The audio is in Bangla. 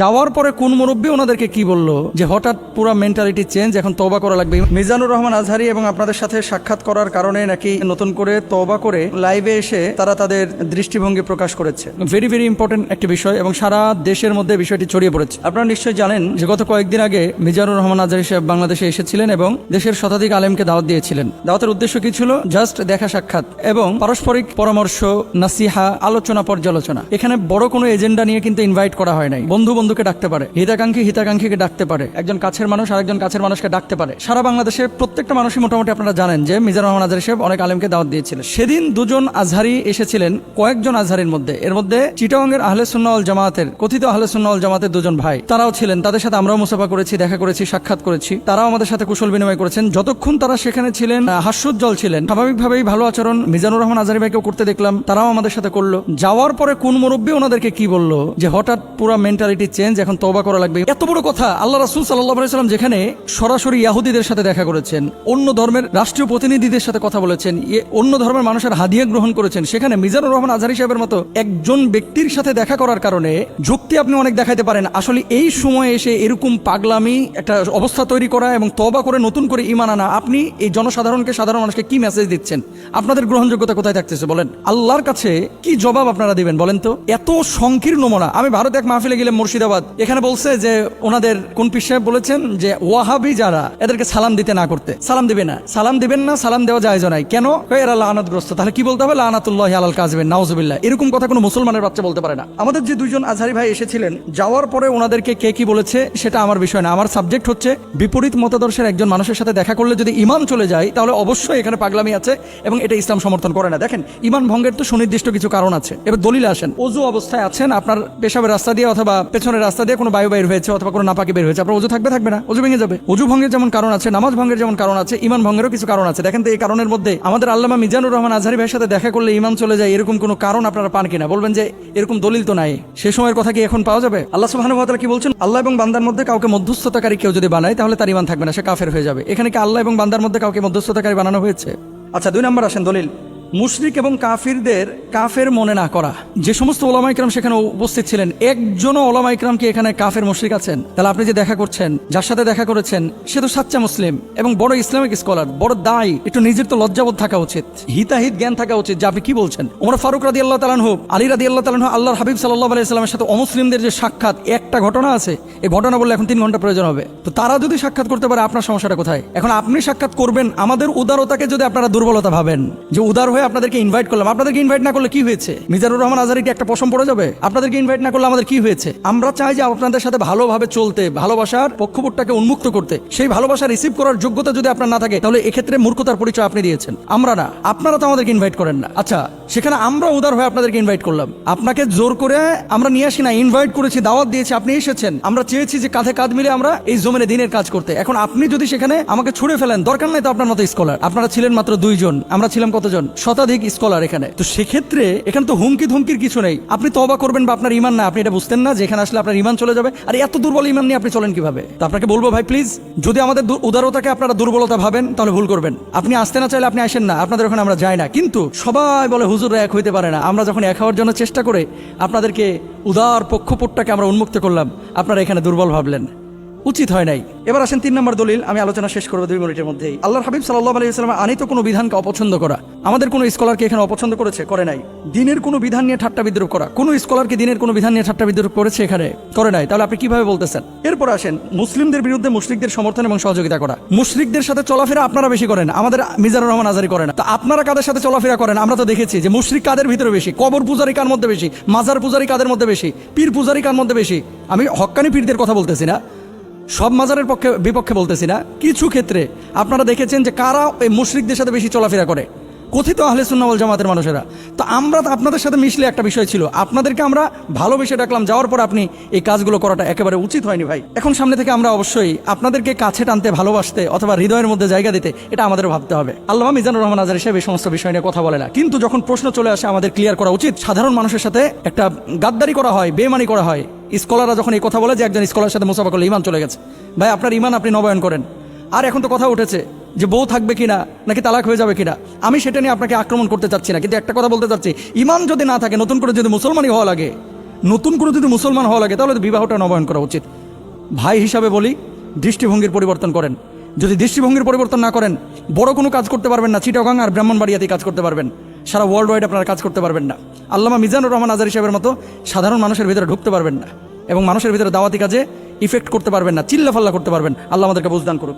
যাওয়ার পরে কোন মুরব্বী ওনাদেরকে কি বলল? যে হঠাৎ পুরো মেন্টালিটি চেঞ্জ এখন তওবা করা লাগবে। মিজানুর রহমান আজহারি এবং আপনাদের সাথে সাক্ষাৎ করার কারণে নাকি নতুন করে তওবা করে লাইভে এসে তারা তাদের দৃষ্টিভঙ্গি প্রকাশ করেছে। ভেরি ভেরি ইম্পর্টেন্ট একটি বিষয় এবং সারা দেশের মধ্যে বিষয়টি ছড়িয়ে পড়েছে। আপনারা নিশ্চয়ই জানেন যে গত কয়েকদিন আগে মিজানুর রহমান আজহারি সাহেব বাংলাদেশে এসেছিলেন এবং দেশের শতাধিক আলেমকে দাওয়াত দিয়েছিলেন। দাওয়াতের উদ্দেশ্য কি ছিল? জাস্ট দেখা সাক্ষাৎ এবং পারস্পরিক পরামর্শ, নাসিহা, আলোচনা, পর্যালোচনা। এখানে বড় কোনো এজেন্ডা নিয়ে কিন্তু ইনভাইট করা হয় নাই। বন্ধু বন্ধুকে ডাকতে পারে, হিতাকাঙ্ক্ষী হিতাকাঙ্ক্ষীকে ডাকতে পারে, একজন কাছের মানুষ আরেকজন কাছের মানুষকে ডাকতে পারে। সারা বাংলাদেশে প্রত্যেকটা মানুষই মোটামুটি আপনারা জানেন যে মিজানুর রহমান আজহারি সাহেব অনেক আলেমকে দাওয়াত দিয়েছিলেন। সেদিন দুজন আজহারি এসেছিলেন কয়েকজন আজহারির মধ্যে। এর মধ্যে চিটাঙ্গের আহলে সুন্নাওয়াল জামাতের, কথিত আহলে সুন্নাওয়াল জামাতের দুজন ভাই, তারাও ছিলেন। তাদের সাথে আমরাও মুসাফা করেছি, দেখা করেছি, সাক্ষাৎ করেছি। তারাও আমাদের সাথে কুশল বিনিময় করেছেন। যতক্ষণ তারা সেখানে ছিলেন হাস্যোজ্জ্বল ছিলেন। স্বাভাবিকভাবেই ভালো আচরণ মিজানুর রহমান আজহারি ভাইকেও করতে দেখলাম। তারাও আমাদের সাথে করল। যাওয়ার পরে কোন মুরব্বী ওনাদেরকে কি বলল? যে হঠাৎ পুরো মেন্টালিটি চেঞ্জ, এখন তওবা করা লাগবে। এত বড় কথা, আল্লাহ রাসুল সাল্লাম যেখানে সরাসরি ইয়াহুদিদের সাথে দেখা করেছেন, অন্য ধর্মের রাষ্ট্রীয় প্রতিনিধিদের সাথে কথা বলেছেন অন্য ধর্মের মানুষের হাদিয়া গ্রহণ করেছেন, সেখানে মিজানুর রহমান আজহারি সাহেবের মতো একজন ব্যক্তির সাথে দেখা করার কারণে যুক্তি আপনি অনেক দেখাতে পারেন। আসলে এই সময়ে এসে এরকম পাগলামি, একটা অবস্থা তৈরি করা এবং তবা করে নতুন করে ইমান আনা, আপনি এই জনসাধারণকে, সাধারণ মানুষকে কি মেসেজ দিচ্ছেন? আপনাদের গ্রহণযোগ্যতা কোথায় থাকতেছে বলেন? আল্লাহর কাছে কি জবাব আপনারা দিবেন বলেন তো? এত সংকীর্ণ মনা, আমি ভারত এক মাহফিলে গেলাম মুর্শিদাবাদ এখানে বলছে যে ওনাদের কোন সাহেব বলেছেন যে ওয়াহাবি যারা, এদেরকে সালাম দিতে না করতে। সালাম দিবে না। সালাম দিবেন না, সালাম দেওয়া যায় নাই। কেন? এরা লানাতগ্রস্ত। তাহলে কি বলতে হবে? লানাতুল্লাহ আলাল কাজবেন নাউজুবিল্লাহ। এরকম কথা কোনো মুসলমানের বাচ্চা বলতে পারে না। আমাদের যে দুইজন আজহারি ভাই এসেছিলেন, যাওয়ার পরে ওনাদেরকে কে কি বলেছে সেটা আমার বিষয় না। আমার সাবজেক্ট হচ্ছে বিপরীত মতাদর্শের একজন মানুষের সাথে দেখা করলে যদি ইমান চলে যায়, তাহলে অবশ্যই এখানে পাগলামি আছে এবং এটা ইসলাম সমর্থন করে না। দেখেন ইমান ভঙ্গের তো সুনির্দিষ্ট কিছু কারণ আছে। এবার দলিল আসেন। অজু অবস্থায় আছেন আপনার পেশাবের রাস্তা দিয়ে অথবা পেছনের রাস্তা দিয়ে কোনো বায়ু বের হয়েছে অথবা কোনো নাপাকি বের হয়েছে, আপনার অজু থাকবে থাকবে না। অজু ভেঙে যাবে। অজু ভঙ্গের যেমন কারণ আছে, নামাজ ভঙ্গের যেমন কারণ আছে ইমান ভঙ্গেরও কিছু কারণ আছে। দেখেন তো এই কারণের মধ্যে আমাদের আল্লামা মিজানুর রহমান আজহারি ভাইয়ের সাথে দেখা করলে ইমান চলে যায়, এরকম কোনো কারণ আপনারা পান কিনা? বলবেন যে এরকম দলিল তো নাই। সে সময়ের কথা কি এখন পাওয়া যাবে? আল্লাহ সুবহানাহু ওয়া কি বলছেন? আল্লাহ এবং বান্দার মধ্যে কাউকে মধ্যস্থতাকারী কেউ যদি বানায়, তাহলে তার ইমান থাকবে না, সে কাফের হয়ে যাবে। এখানে কি আল্লাহ এবং বান্দার মধ্যে কাউকে মধ্যস্থতাকারী বানানো হয়েছে? আচ্ছা দুই নম্বর আসেন দলিল। মুশরিক এবং কাফিরদের কাফের মনে না করা। যে সমস্ত ওলামা ইকরাম সেখানে উপস্থিত ছিলেন, একজনও ওলামা ইকরাম কি এখানে কাফের মুশরিক আছেন। তাহলে আপনি যে দেখা করছেন, যার সাথে দেখা করেছেন, সে তো সাচ্চা মুসলিম এবং বড় ইসলামিক স্কলার, বড় দায়, একটু নিজের তো লজ্জাবোধ থাকা উচিত, হিতাহিত জ্ঞান থাকা উচিত, যে আপনি কি বলছেন? ওমর ফারুক রাদি আল্লাহ তালান হোক আলী রাদি আল্লাহ তালান হোক আল্লাহর হাবিব সাল্লাহ আলাইস্লামের সাথে অমুসলিমদের যে সাক্ষাৎ, একটা ঘটনা আছে এই ঘটনা বললে এখন তিন ঘণ্টা প্রয়োজন হবে। তো তারা যদি সাক্ষাৎ করতে পারে, আপনার সমস্যাটা কোথায়? এখন আপনি সাক্ষাৎ করবেন, আমাদের উদারতাকে যদি আপনারা দুর্বলতা ভাবেন, যে উদার হয়ে আপনাদেরকে ইনভাইট করলাম। আপনাদেরকে ইনভাইট না করলে কি হয়েছে? মিজানুর রহমান আজারিকে একটা পশম পড়ে যাবে? আপনাদেরকে ইনভাইট না করলে আমাদের কি হয়েছে? আমরা চাই যে আপনাদের সাথে ভালোভাবে চলতে, ভালোবাসার পক্ষপটটাকে উন্মুক্ত করতে। সেই ভালোবাসা রিসিভ করার যোগ্যতা যদি আপনার না থাকে, তাহলে এক্ষেত্রে মূর্খতার পরিচয় আপনি দিয়েছেন। আমরা না। আপনারা তো আমাদেরকে ইনভাইট করেন না। আচ্ছা সেখানে আমরা উদার হয়ে আপনাদেরকে ইনভাইট করলাম। আপনাকে জোর করে আমরা নিয়ে আসি না ইনভাইট করেছি, দাওয়াত দিয়েছি, আপনি এসেছেন। আমরা চেয়েছি যে কাঁধে কাঁধ মিলে আমরা এই জমিনে দিনের কাজ করতে। এখন আপনি যদি সেখানে আমাকে ছুড়ে ফেলেন, দরকার নাই তো আপনার মতো স্কলার আপনারা ছিলেন মাত্র দুইজন, আমরা ছিলাম কতজন? শতাধিক স্কলার এখানে। তো সেক্ষেত্রে এখানে তো হুমকি ধুমকির কিছু নেই। আপনি তবা করবেন বা আপনার ইমান না, আপনি এটা বুঝতেন না যে এখানে আসলে আপনার ইমান চলে যাবে। আর এত দুর্বল ইমান নিয়ে আপনি চলেন কীভাবে? তো আপনাকে বলব ভাই প্লিজ যদি আমাদের উদারতাকে আপনারা দুর্বলতা ভাবেন, তাহলে ভুল করবেন। আপনি আসতে না চাইলে আপনি আসেন না, আপনাদের ওখানে আমরা যাই না। কিন্তু সবাই বলে হুজুররা এক হইতে পারে না। আমরা যখন এক হওয়ার জন্য চেষ্টা করে আপনাদেরকে উদার পক্ষপটটাকে আমরা উন্মুক্ত করলাম, আপনারা এখানে দুর্বল ভাবলেন। উচিত হয় নাই। এবার আসেন তিন নম্বর দলিল, আমি আলোচনা শেষ করব দুই মিনিটের মধ্যেই। আল্লাহর হাবিব সাল্লাহ আলাইসালাম আনিত কোনো বিধানকে অপছন্দ করা। আমাদের কোনো স্কলারকে এখানে অপছন্দ করেছে? করে নাই। দিনের কোনো বিধান নিয়ে ঠাট্টা বিদ্রুপ করা। কোনো স্কলারকে দিনের কোনো বিধান নিয়ে ঠাট্টা বিদ্রুপ করেছে এখানে? করে নাই। তাহলে আপনি কীভাবে বলতেছেন? এরপর আসেন, মুসলিমদের বিরুদ্ধে মুশরিকদের সমর্থন এবং সহযোগিতা করা। মুশরিকদের সাথে চলাফেরা আপনারা বেশি করেন, আমাদের মিজানুর রহমান আজারি করে না তা আপনারা কাদের সাথে চলাফেরা করেন? আমরা তো দেখেছি যে মুশরিক কাদের ভিতরে বেশি? কবর পূজারি কার মধ্যে বেশি? মাজার পূজারি কাদের মধ্যে বেশি? পীর পূজারি কার মধ্যে বেশি? আমি হক্কানি পীরদের কথা বলতেছি না। সব মাজারের পক্ষে, বিপক্ষে বলতেছি না। কিছু ক্ষেত্রে আপনারা দেখেছেন যে কারা এই মুশরিকদের সাথে বেশি চলাফেরা করে? কথিত আহলে সুন্নাওয়াল জামাতের মানুষেরা। তো আমরা আপনাদের সাথে মিশলে একটা বিষয় ছিল। আপনাদেরকে আমরা ভালোবেসে ডাকলাম, যাওয়ার পর আপনি এই কাজগুলো করাটা একেবারে উচিত হয়নি ভাই। এখন সামনে থেকে আমরা অবশ্যই আপনাদেরকে কাছে টানতে, ভালোবাসতে অথবা হৃদয়ের মধ্যে জায়গা দিতে, এটা আমাদের ভাবতে হবে। আল্লাহ মিজানুর রহমান আজার সাহেব এই সমস্ত বিষয় নিয়ে কথা বলে না। কিন্তু যখন প্রশ্ন চলে আসে, আমাদের ক্লিয়ার করা উচিত। সাধারণ মানুষের সাথে একটা গাদ্দারি করা হয় বেমানি করা হয়। স্কলাররা যখন এই কথা বলে যে একজন স্কলার সাথে মুসাফা করলে ইমান চলে গেছে। ভাই, আপনার ইমান আপনি নবায়ন করেন। আর এখন তো কথা উঠেছে যে বউ থাকবে কিনা, নাকি তালাক হয়ে যাবে কিনা, আমি সেটা নিয়ে আপনাকে আক্রমণ করতে চাচ্ছি না। কিন্তু একটা কথা বলতে চাচ্ছি ইমান যদি না থাকে, নতুন করে যদি মুসলমানই হওয়া লাগে, নতুন করে যদি মুসলমান হওয়া লাগে, তাহলে বিবাহটা নবায়ন করা উচিত। ভাই হিসাবে বলি, দৃষ্টিভঙ্গির পরিবর্তন করেন। যদি দৃষ্টিভঙ্গির পরিবর্তন না করেন, বড় কোনো কাজ করতে পারবেন না, চিটাগাং আর ব্রাহ্মণবাড়িয়াতেই কাজ করতে পারবেন। সারা ওয়ার্ল্ড ওয়াইড আপনারা কাজ করতে পারবেন না। আল্লামা মিজানুর রহমান আজারি সাহেবের মতো সাধারণ মানুষের ভিতরে ঢুকতে পারবেন না। এবং মানুষের ভিতরে দাওয়াতি কাজে ইফেক্ট করতে পারবেন না, চিল্লাফাল্লা করতে পারবেন। আল্লাহ আমাদেরকে বুঝদান করুক।